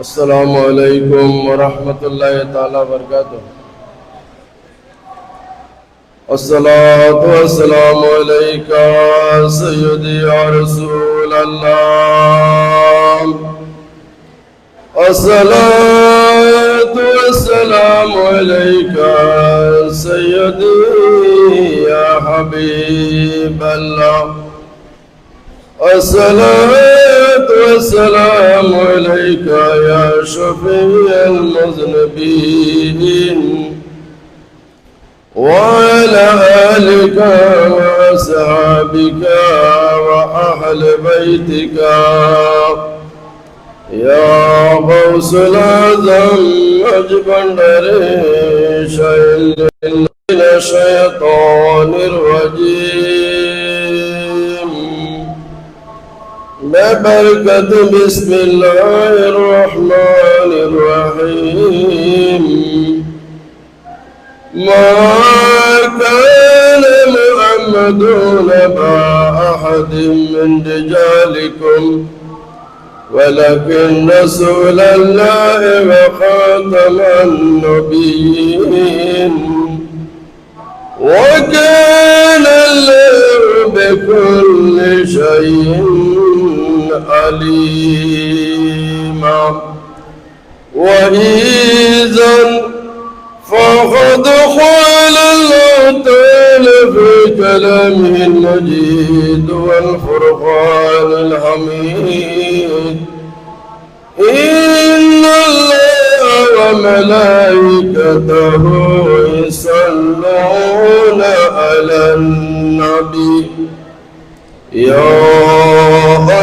السلام عليكم ورحمة الله تعالى وبركاته. الصلاة والسلام عليك سيدي يا رسول الله. الصلاة والسلام عليك سيدي يا حبيب الله. الصلاة والسلام عليك يا شفيع المذنبين وعلى آلك وأصحابك وأهل بيتك. يا غوث الأعظم أجبندر من الشيطان ببركة بسم الله الرحمن الرحيم. ما كان محمد نبأ أحد من رجالكم ولكن رسول الله وخاتم النبيين. وكان الله بكل شيء عليما وإذا فقد قال الله في كلامه المجيد والفرقان الحميد إن الله وملائكته يصلون على النبي يا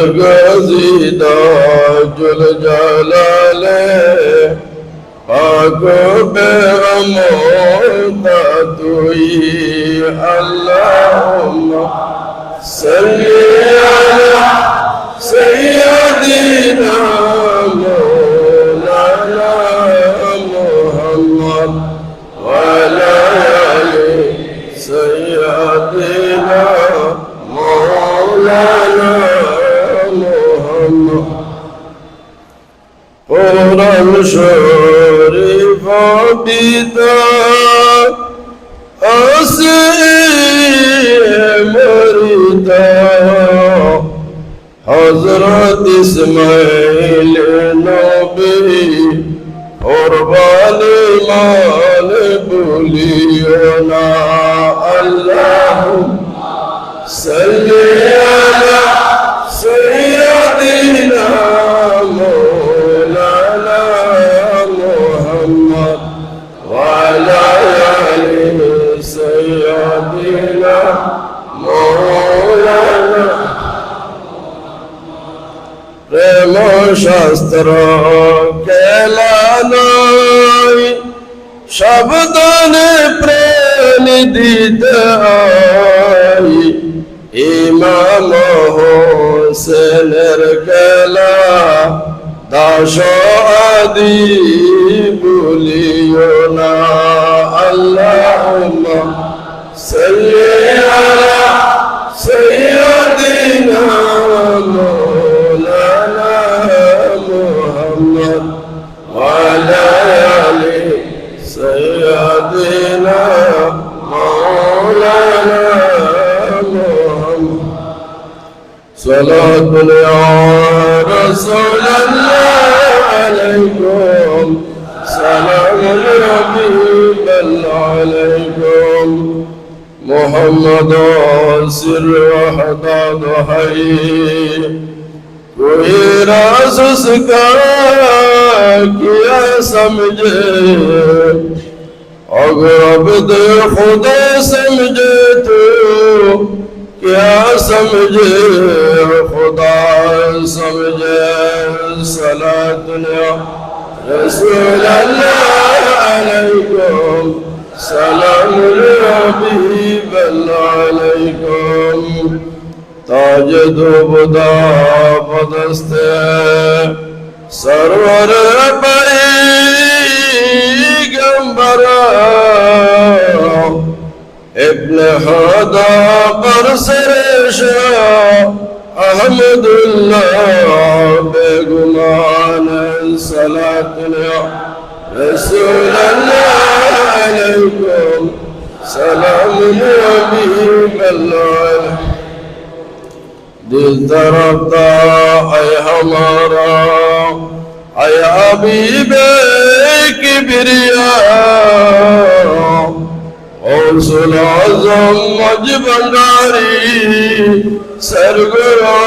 برغزي تاج الجلال پاک بغمون تدوي اللهم صل على سيدنا مولانا محمد وعلى آل سيدنا مولانا দোষর ভবিত আসে মরিত। হজরত ইসমাইল নবী কোরবানি মাল বলিও না। আল্লাহ দিদারি ইমাম হোসেনের গেলা দাস আদি বলিও না আল্লাহ সাল্লাহ সাইয়্যিদিনা মাওলানা মুহাম্মদ ওয়া আলা আলি সাইয়্যিদিনা صلاة يا رسول الله عليكم. سلام الحبيب عليكم. محمد سر حداد حي. کوئی راز اس کا کیا اگر عبد خدا سمجھے تو کیا سمجھے؟ خدا سمجھے صلاة دنیا رسول اللہ علیکم، سلام الحبیب اللہ علیکم تاجد و بدا بدست سرور بڑے خدا پر سرشا احمد الله بگمان صلاة رسول الله عليكم سلام نبی اللہ دل درتا اے ہمارا اے حبیب کبریا. حوصل اعظم مج بنداری سرگرو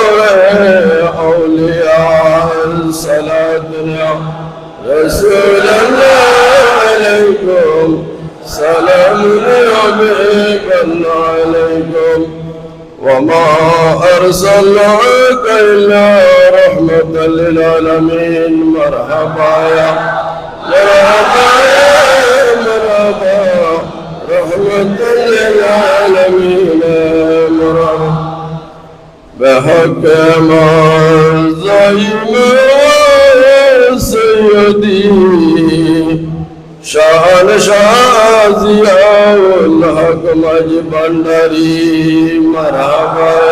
اولیاء صلاة رسول الله عليكم. سلام حبيب عليكم. وما أرسلناك إلا رحمة للعالمين. مرحبا يا مرحبا يا مرحبا. رحمة للعالمين مرحبا بحق معظيم سيدي شان شازيا والحق مجبندري مرحبا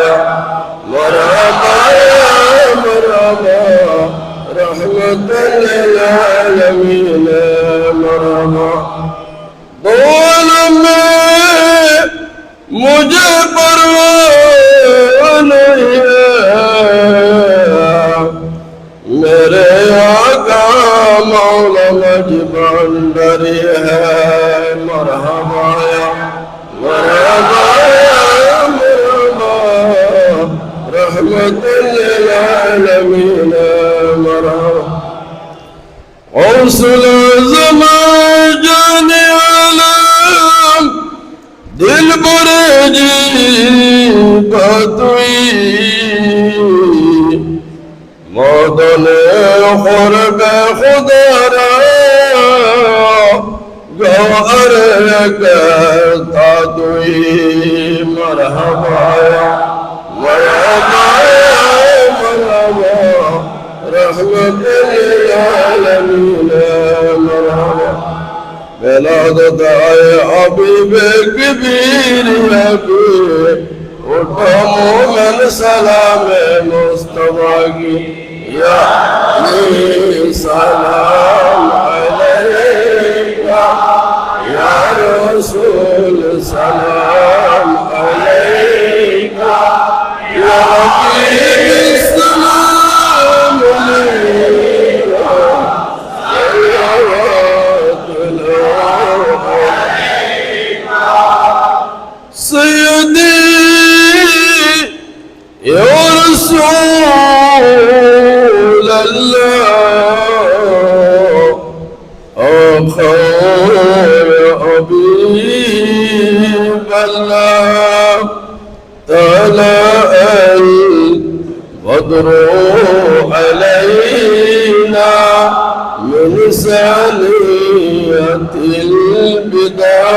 رسل زمان عالم دل برجی بدوی مادن خرب خدا را گوهر کرتا دوی مرحبا مرحبا مرحبا বেলাদায় অবিবেক বীরিয়াকে ওঠো মোমেন সালামে মোস্তবাগি ইয়া সালাম আলাইকা ইয়া রাসূল সালাম الله طلع البدر علينا من سنية البداية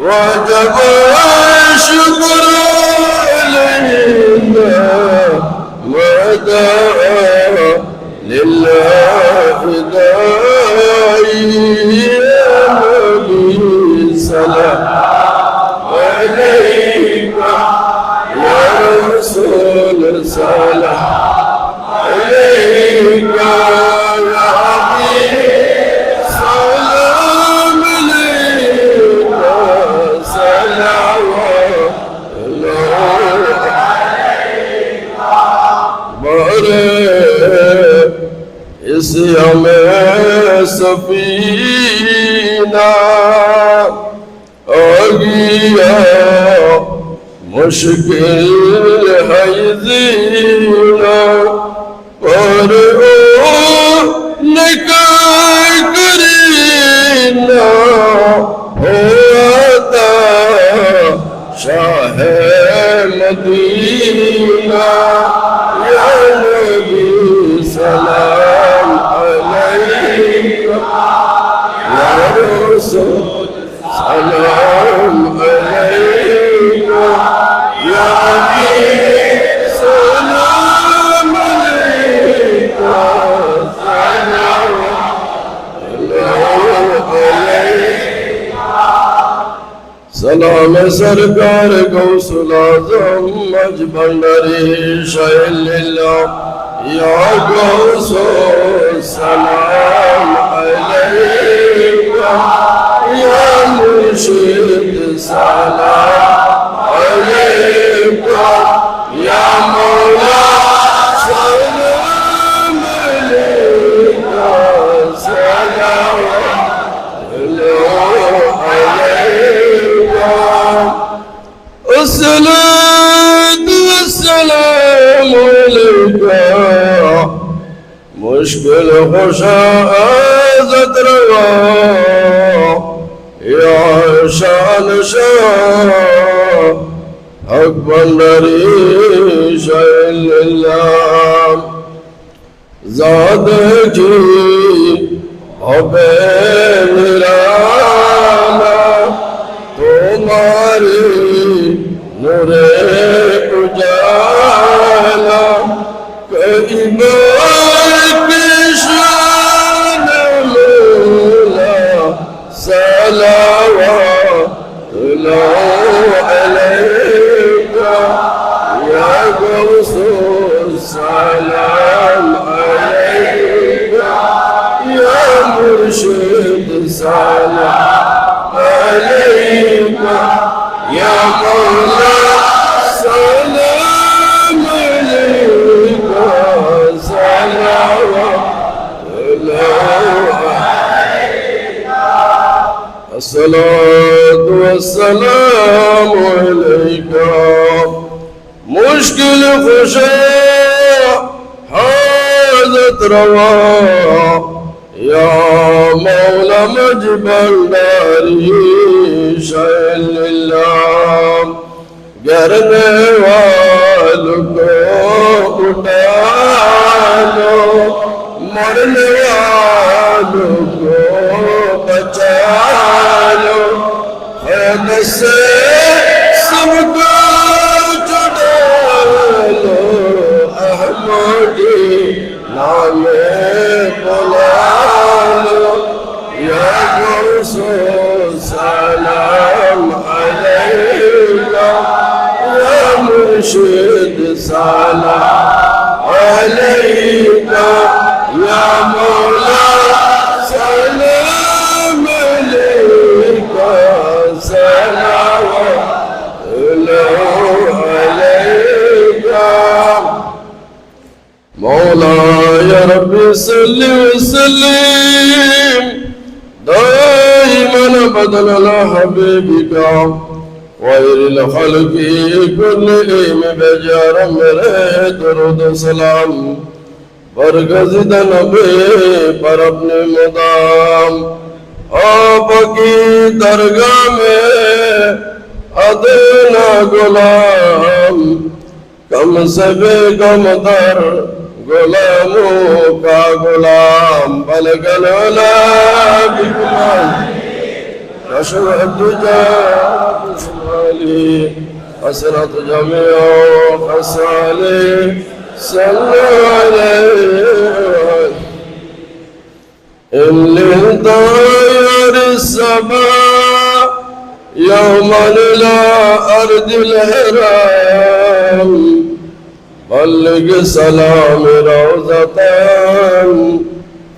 وجب الشكر علينا ودعا لله داعي مر اس ہمیں سفینہ گیا مشکل ہے زینا پر او نکاح کرنا ہوتا شاہ مدینہ سلام سرکار غوث العظم مجبندری شایل اللہ یا غوث سلام علیکہ یا مرشد سلام علیکہ الصلاة والسلام عليك مشكل خشاء روا يا شان شاه حق بندري شايل الله زاد کی الصلاة والسلام عليك. مشكل خشاع حاجت روا. يا مولى مجبل داری شعل اللہ. گرنے والوں کو اٹھا لو. মরলে বচালো হ্যাঁ, সে সবকো চলো আহমদে নামে مولا مولاي ربي صل وسلم، دائما بدل على حبيبك غير الخلق كلهم بجار میرے درود سلام برگزد نبی پر اپنے مدام، آپ کی درگاہ میں ادنا غلام، کم سے بے کم در غلاموں کا غلام بلگل بکمان کشوت جا شمالی حسنت جميع خصالي صلوا عليه اللي طاير السماء يوما إلى أرض الهرام بلغ سلام روضة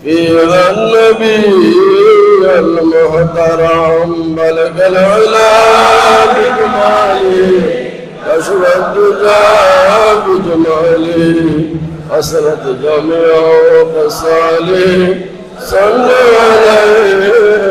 فيها النبي المحترم بلغ العلا بجماله كشف الدجى بجماله حسنت جميع خصاله صلى عليه